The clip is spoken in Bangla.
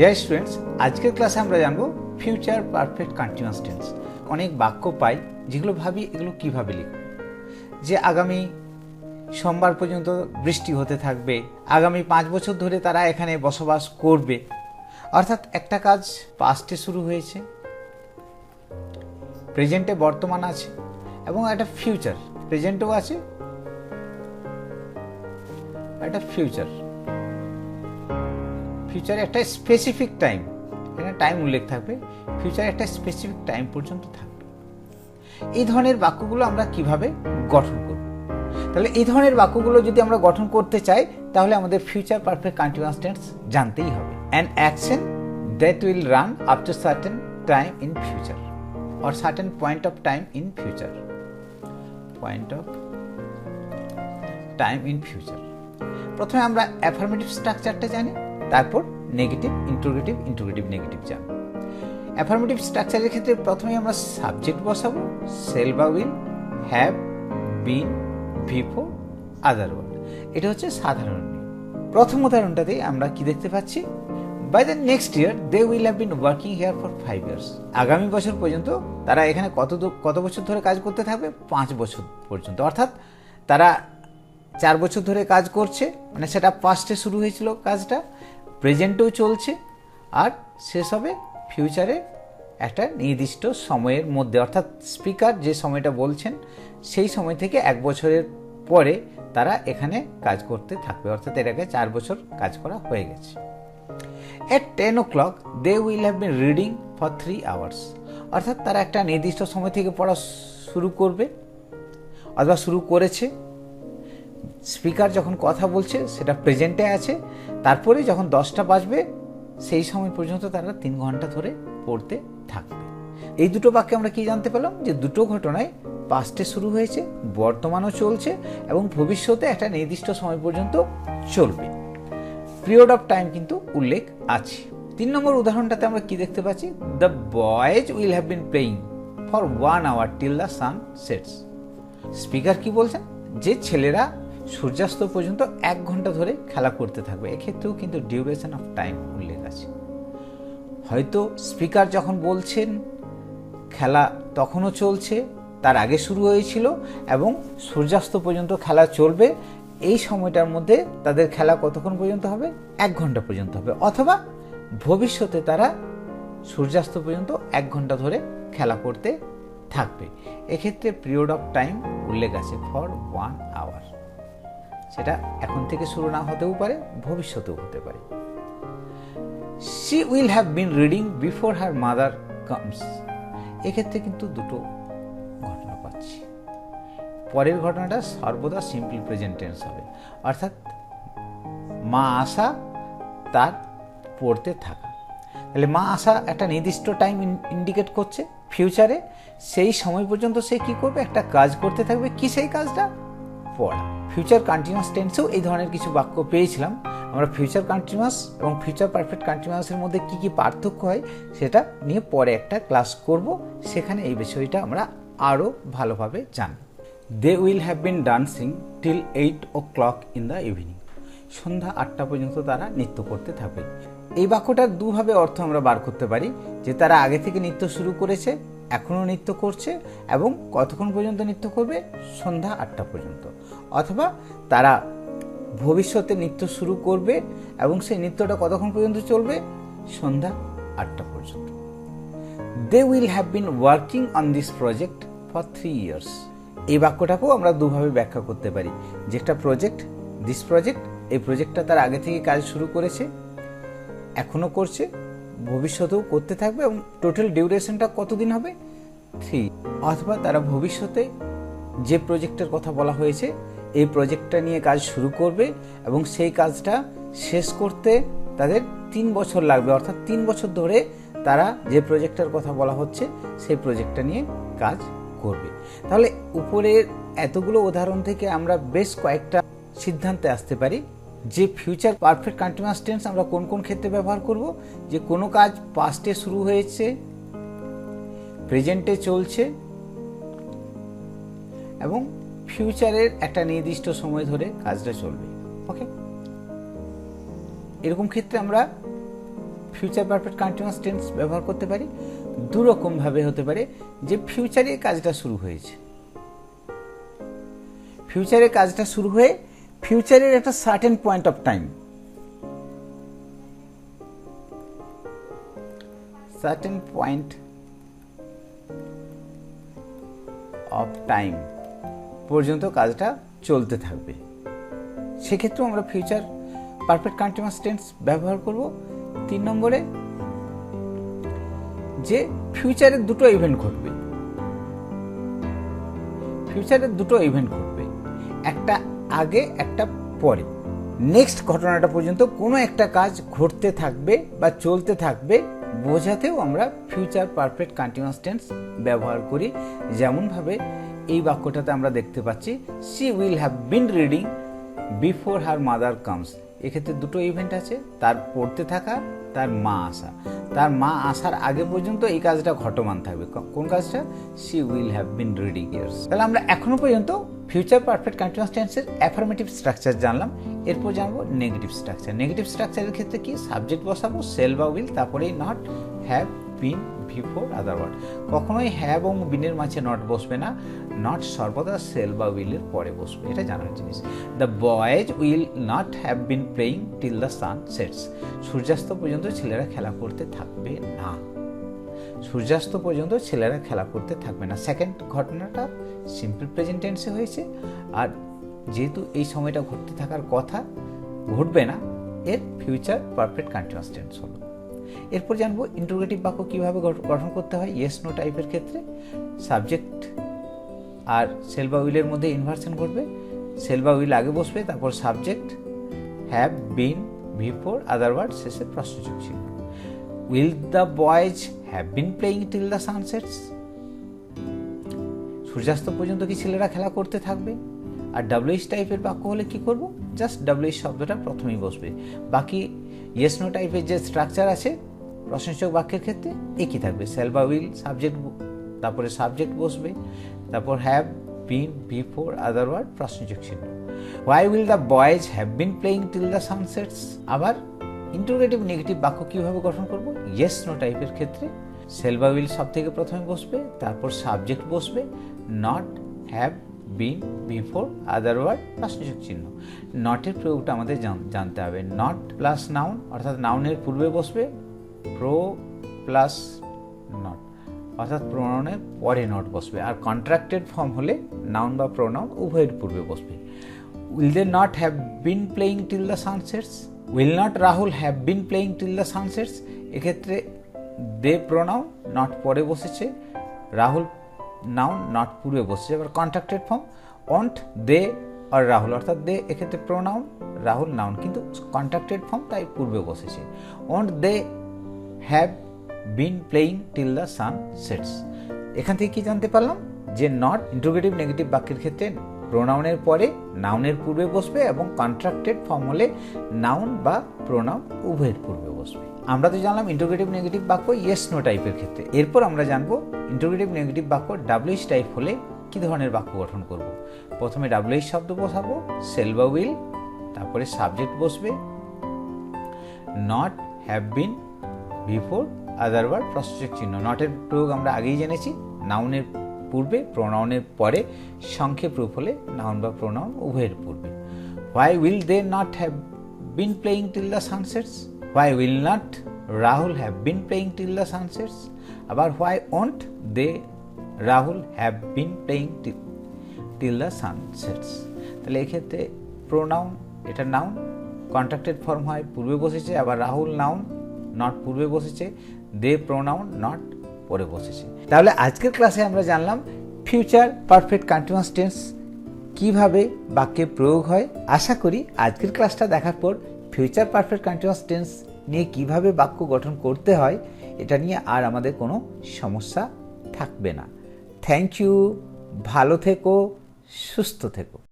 ডিয়ার স্টুডেন্টস আজকের ক্লাসে আমরা জানব ফিউচার পারফেক্ট কন্টিনিউয়াস টেন্স অনেক বাক্য পাই, যেগুলো ভাবি, এগুলো কীভাবে লিখব? যে আগামী সোমবার পর্যন্ত বৃষ্টি হতে থাকবে, আগামী পাঁচ বছর ধরে তারা এখানে বসবাস করবে। অর্থাৎ একটা কাজ পাস্টে শুরু হয়েছে প্রেজেন্টে বর্তমান আছে, এবং একটা ফিউচার প্রেজেন্টও আছে, একটা ফিউচার ফিউচারে একটা স্পেসিফিক টাইম এখানে টাইম উল্লেখ থাকবে ফিউচারে একটা স্পেসিফিক টাইম পর্যন্ত থাকবে। এই ধরনের বাক্যগুলো আমরা কীভাবে গঠন করব? তাহলে এই ধরনের বাক্যগুলো যদি আমরা গঠন করতে চাই, তাহলে আমাদের ফিউচার পারফেক্ট কন্টিনিউয়াস টেন্স জানতেই হবে। An action that will run up to certain time in future or certain point of time in future point of time in future প্রথমে আমরা অ্যাফার্মেটিভ স্ট্রাকচারটা জানি। তারপর নেগেটিভ ইন্ট্রোগেটিভ ইন্ট্রোগেটিভ নেগেটিভ জানব অ্যাফার্মেটিভ স্ট্রাকচারের ক্ষেত্রে প্রথমে আমরা সাবজেক্ট বসাবো সেল বা will have been V four other word এটা হচ্ছে সাধারণ প্রথম উদাহরণটাতে আমরা কি দেখতে পাচ্ছি? By the next year they will have been working here for five years আগামী বছর পর্যন্ত তারা এখানে কত কত বছর ধরে কাজ করতে থাকবে? পাঁচ বছর পর্যন্ত। অর্থাৎ তারা চার বছর ধরে কাজ করছে মানে সেটা পাস্টে শুরু হয়েছিল কাজটা প্রেজেন্টেও চলছে আর শেষ হবে ফিউচারে একটা নির্দিষ্ট সময়ের মধ্যে। অর্থাৎ স্পিকার যে সময়টা বলছেন, সেই সময় থেকে এক বছরের পরে তারা এখানে কাজ করতে থাকবে। অর্থাৎ এটাকে চার বছর কাজ করা হয়ে গেছে। At ten o'clock they will have been reading for three hours অর্থাৎ তারা একটা নির্দিষ্ট সময় থেকে পড়া শুরু করবে, অথবা শুরু করেছে। স্পিকার যখন কথা বলছে, সেটা প্রেজেন্টে আছে। তারপরে যখন দশটা বাজবে, সেই সময় পর্যন্ত তারা তিন ঘণ্টা ধরে পড়তে থাকবে। এই দুটো বাক্যে আমরা কি জানতে পেলাম? যে দুটো ঘটনায় পাস্টে শুরু হয়েছে, বর্তমানও চলছে, এবং ভবিষ্যতে একটা নির্দিষ্ট সময় পর্যন্ত চলবে। পিরিয়ড অফ টাইম কিন্তু উল্লেখ আছে। তিন নম্বর উদাহরণটাতে আমরা কি দেখতে পাচ্ছি? The boys will have been playing for one hour till the sun sets speaker কি বলছেন? যে ছেলেরা সূর্যাস্ত পর্যন্ত এক ঘণ্টা ধরে খেলা করতে থাকবে। এক্ষেত্রেও কিন্তু ডিউরেশন অফ টাইম উল্লেখ আছে। হয়তো স্পিকার যখন বলছেন, খেলা তখনও চলছে, তার আগে শুরু হয়েছিল এবং সূর্যাস্ত পর্যন্ত খেলা চলবে, এই সময়টার মধ্যে তাদের খেলা কতক্ষণ পর্যন্ত হবে? এক ঘণ্টা পর্যন্ত হবে। অথবা ভবিষ্যতে তারা সূর্যাস্ত পর্যন্ত এক ঘণ্টা ধরে খেলা করতে থাকবে। এক্ষেত্রে পিরিয়ড অফ টাইম উল্লেখ আছে। ফর ওয়ান সেটা এখন থেকে শুরু না হতেও পারে, ভবিষ্যতেও হতে পারে। She will have been reading before her mother comes এক্ষেত্রে কিন্তু দুটো ঘটনা পাচ্ছি। পরের ঘটনাটা সর্বদা সিম্পল প্রেজেন্ট টেন্স হবে। অর্থাৎ মা আসা, তার পড়তে থাকা। তাহলে মা আসা একটা নির্দিষ্ট টাইম ইন্ডিকেট করছে ফিউচারে সেই সময় পর্যন্ত সে কি করবে? একটা কাজ করতে থাকবে। কি সেই কাজটা? পড়া ফিউচার কন্টিনিউয়াস টেন্সেও এই ধরনের কিছু বাক্য পেয়েছিলাম। আমরা ফিউচার কন্টিনিউয়াস এবং ফিউচার পারফেক্ট কন্টিনিউয়াসের মধ্যে কি কি পার্থক্য হয়, সেটা নিয়ে পরে একটা ক্লাস করব। সেখানে এই বিষয়টা আমরা আরও ভালোভাবে জানব। They will have been dancing till eight o'clock in the evening সন্ধ্যা আটটা পর্যন্ত তারা নৃত্য করতে থাকবে। এই বাক্যটার দুভাবে অর্থ আমরা বার করতে পারি, যে তারা আগে থেকে নৃত্য শুরু করেছে এখনও নৃত্য করছে এবং কতক্ষণ পর্যন্ত নৃত্য করবে? সন্ধ্যা আটটা পর্যন্ত। অথবা তারা ভবিষ্যতে নৃত্য শুরু করবে এবং সেই নৃত্যটা কতক্ষণ পর্যন্ত চলবে? সন্ধ্যা আটটা পর্যন্ত। They will have been working on this project for three years এই বাক্যটাকেও আমরা দুভাবে ব্যাখ্যা করতে পারি। যে একটা প্রজেক্ট দিস প্রজেক্ট এই প্রজেক্টটা তার আগে থেকে কাজ শুরু করেছে এখনও করছে, ভবিষ্যতেও করতে থাকবে এবং টোটাল ডিউরেশনটা কতদিন হবে? থ্রি অথবা তারা ভবিষ্যতে যে প্রজেক্টের কথা বলা হয়েছে এই প্রজেক্টটা নিয়ে কাজ শুরু করবে এবং সেই কাজটা শেষ করতে তাদের তিন বছর লাগবে। অর্থাৎ তিন বছর ধরে তারা যে প্রজেক্টের কথা বলা হচ্ছে, সেই প্রজেক্টটা নিয়ে কাজ করবে। তাহলে উপরের এতগুলো উদাহরণ থেকে আমরা বেশ কয়েকটা সিদ্ধান্তে আসতে পারি যে ফিউচার পারফেক্ট কন্টিনিউয়াস টেন্স আমরা কোন কোন ক্ষেত্রে ব্যবহার করব, যে কোনো কাজ পাস্টে শুরু হয়েছে প্রেজেন্টে চলছে এবং ফিউচারের একটা নির্দিষ্ট সময় ধরে কাজটা চলবে ওকে এরকম ক্ষেত্রে আমরা ফিউচার পারফেক্ট কন্টিনিউয়াস টেন্স ব্যবহার করতে পারি দু রকম ভাবে হতে পারে যে ফিউচারে কাজটা শুরু হয়েছে। ফিউচারে কাজটা শুরু হয়ে ফিউচারের একটা certain point of time certain point of time পর্যন্ত কাজটা চলতে থাকবে। সেক্ষেত্রেও আমরা ফিউচার পারফেক্ট কন্টিনিউয়াস টেন্স ব্যবহার করব। তিন নম্বরে, যে ফিউচারে দুটো ইভেন্ট ঘটবে। ফিউচারে দুটো ইভেন্ট ঘটবে। একটা আগে, একটা পরে। নেক্সট ঘটনাটা পর্যন্ত কোনো একটা কাজ ঘটতে থাকবে বা চলতে থাকবে বোঝাতেও আমরা ফিউচার পারফেক্ট কন্টিনিউয়াস টেন্স ব্যবহার করি। যেমনভাবে এই বাক্যটাতে আমরা দেখতে পাচ্ছি she will have been reading before her mother comes এক্ষেত্রে দুটো ইভেন্ট আছে, তার পড়তে থাকা, তার মা আসা। তার মা আসার আগে পর্যন্ত এই কাজটা ঘটমান থাকবে। কোন কাজটা? She will have been reading years তাহলে আমরা এখনও পর্যন্ত ফিউচার পারফেক্ট কন্টিনিউয়াস টেন্সের অ্যাফার্মেটিভ স্ট্রাকচার জানলাম। এরপর জানব নেগেটিভ স্ট্রাকচার নেগেটিভ স্ট্রাকচারের ক্ষেত্রে কি? সাবজেক্ট বসাবো সেল বা উইল তারপরেই not have been, before other word কখনোই হ্যাভ এবং বিনের মাঝে নট বসবে না নট সর্বদা সেল বা উইলের পরে বসবে। এটা জানার জিনিস। The boys will not have been playing till the sun sets সূর্যাস্ত পর্যন্ত ছেলেরা খেলা করতে থাকবে না। সূর্যাস্ত পর্যন্ত ছেলেরা খেলা করতে থাকবে না। সেকেন্ড ঘটনাটা সিম্পল প্রেজেন্ট টেন্সে হয়েছে। আর যেহেতু এই সময়টা ঘটতে থাকার কথা, ঘটবে না, এর ফিউচার পারফেক্ট কন্টিনিউয়াস টেন্স হলো। এরপর জানব ইন্টারোগেটিভ বাক্য কীভাবে গঠ- গঠন করতে হয় ইয়েস নো টাইপের ক্ষেত্রে। সাবজেক্ট আর সেল বা উইলের মধ্যে ইনভার্সন ঘটবে। সেল বা উইল আগে বসবে, তারপর subject have been before other word শেষে প্রশ্নযোগ ছিল। Will the boys have been playing till the sun sets সূর্যাস্ত পর্যন্ত কি ছেলেরা খেলা করতে থাকবে? আর ডাব্লিউএস টাইপের বাক্য হলে কি করব? জাস্ট ডাব্লিউএস শব্দটা প্রথমেই বসবে। বাকি ইয়েস নো টাইপের যে স্ট্রাকচার আছে প্রশংসক বাক্যের ক্ষেত্রে একই থাকবে। সেল বা উইল সাবজেক্ট তারপরে সাবজেক্ট বসবে, তারপর have been before other word প্রশ্নযোগ চিহ্ন। Why will the boys have been playing till the sun sets আবার ইন্টারোগেটিভ নেগেটিভ বাক্য কীভাবে গঠন করব? ইয়েস নো টাইপের ক্ষেত্রে সেল বা উইল সব থেকে প্রথমে বসবে, তারপর সাবজেক্ট বসবে not have been before other word plus প্রশ্নযোগ চিহ্ন নটের প্রয়োগটা আমাদের জান- জানতে হবে। নট প্লাস নাউন অর্থাৎ নাউনের পূর্বে বসবে প্রো প্লাস নট অর্থাৎ প্রোনাউনের পরে নট বসবে। আর কন্ট্রাক্টেড ফর্ম হলে নাউন বা প্রোনাউন উভয়ের পূর্বে বসবে। Will they not have been playing till the sun sets will not Rahul have been playing till the sun sets এক্ষেত্রে দে প্রোনাউন নট পরে বসেছে। রাহুল নাউন নট পূর্বে বসেছে। এবার কন্ট্রাক্টেড ফর্ম অন্ট দে আর রাহুল। অর্থাৎ দে এক্ষেত্রে প্রোনাউন রাহুল নাউন কিন্তু কন্ট্রাক্টেড ফর্ম তাই পূর্বে বসেছে। Won't they have been playing till the sun sets এখান থেকে কি জানতে পারলাম? যে নট ইন্টারোগেটিভ নেগেটিভ বাক্যের ক্ষেত্রে প্রোনাউনের পরে নাউনের পূর্বে বসবে এবং কন্ট্রাক্টেড ফর্ম হলে নাউন বা প্রোনাউন উভয়ের পূর্বে বসবে। আমরা তো জানলাম ইন্টারোগেটিভ নেগেটিভ বাক্য ইয়েস নো টাইপের ক্ষেত্রে। এরপর আমরা জানব ইন্টারোগেটিভ নেগেটিভ বাক্য ডাব্লিউএস টাইপ হলে কী ধরনের বাক্য গঠন করব? প্রথমে ডাব্লিউএস শব্দ বসাবো সেল বা উইল তারপরে সাবজেক্ট বসবে not have been before other word প্রশ্নসূচক চিহ্ন নটের প্রয়োগ আমরা আগেই জেনেছি নাউনের পূর্বে প্রোনাউনের পরে, সংক্ষেপ রূপ হলে নাউন বা প্রোনাউন উভয়ের পূর্বে। Why will they not have been playing till the sun sets why will not Rahul have been playing till the sun sets আবার why won't they Rahul have been playing till the sun sets তাহলে এক্ষেত্রে প্রোনাউন এটা নাউন কন্ট্রাক্টেড ফর্ম হয়, পূর্বে বসেছে, আবার রাহুল নাউন নট পূর্বে বসেছে দে প্রোনাউন নট পরে বসেছে। তাহলে আজকের ক্লাসে আমরা জানলাম ফিউচার পারফেক্ট কন্টিনিউয়াস টেন্স কীভাবে বাক্যে প্রয়োগ হয়। আশা করি আজকের ক্লাসটা দেখার পর ফিউচার পারফেক্ট কন্টিনিউয়াস টেন্স নিয়ে কীভাবে বাক্য গঠন করতে হয়, এটা নিয়ে আর আমাদের কোনো সমস্যা থাকবে না। থ্যাংক ইউ ভালো থেকো, সুস্থ থেকো।